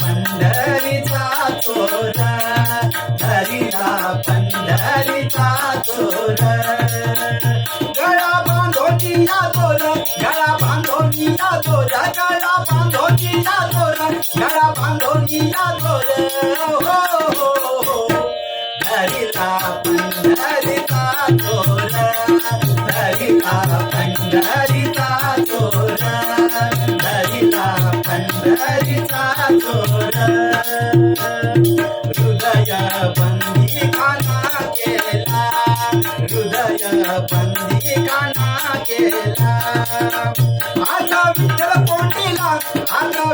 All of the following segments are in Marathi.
पंढरीचा चोर धरिला पंढरीचा चोर. गळा बांधो या चोर गळा बांधो या चोर गळा बांधोनी या चोर गळा बांधोनी या चोर. हो, पंढरीचा चोर धरिला पंढरीचा चोर धरिला पंढरीचा चोर हृदय बंदी खाना केला. हृदय बंदी खाना केला. आता विठ्ठल कोंडीला आता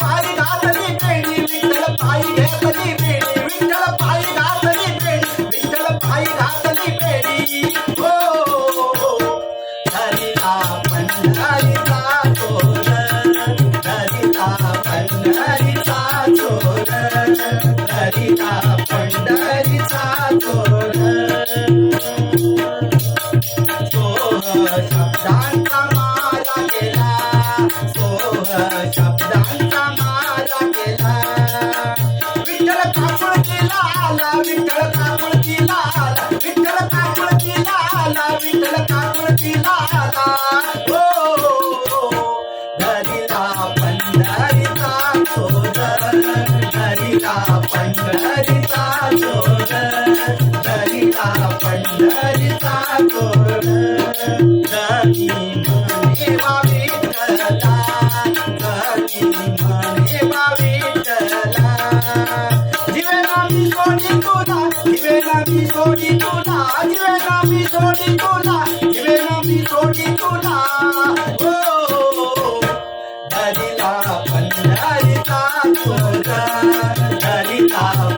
पायी घातली बेडी विठ्ठल पायी घेतली पंढरीचा चोर धरिला पंढरीचा चोर सोह शब्दांचा मारा केला सोह शब्दांचा मारा केला विठ्ठल काकुळतीला आला विठ्ठल काकुळतीला आला विठ्ठल काकुळतीला आला विठ्ठल काकुळतीला आला चोर पंढरीचा चोर धरिला पंढरीचा चोर गती म्हणे वा विठ्ठला गती म्हणे वा विठ्ठला जीवेना सोडी तुला सोडी तुला सोडी तुला सोडी तुला. हो.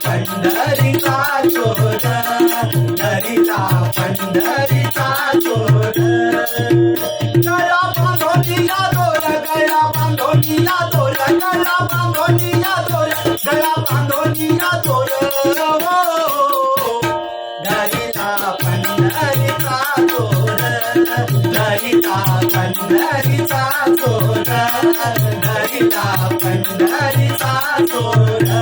पंढरीचा चोर धरिला पंढरीचा चोर. गळा बांधोनीला दोर गळा बांधोनीला दोर गळा बांधोनीला दोर गळा बांधोनीला दोर पंढरीचा चोर हो, पंढरीचा चोर पंढरीचा चोर.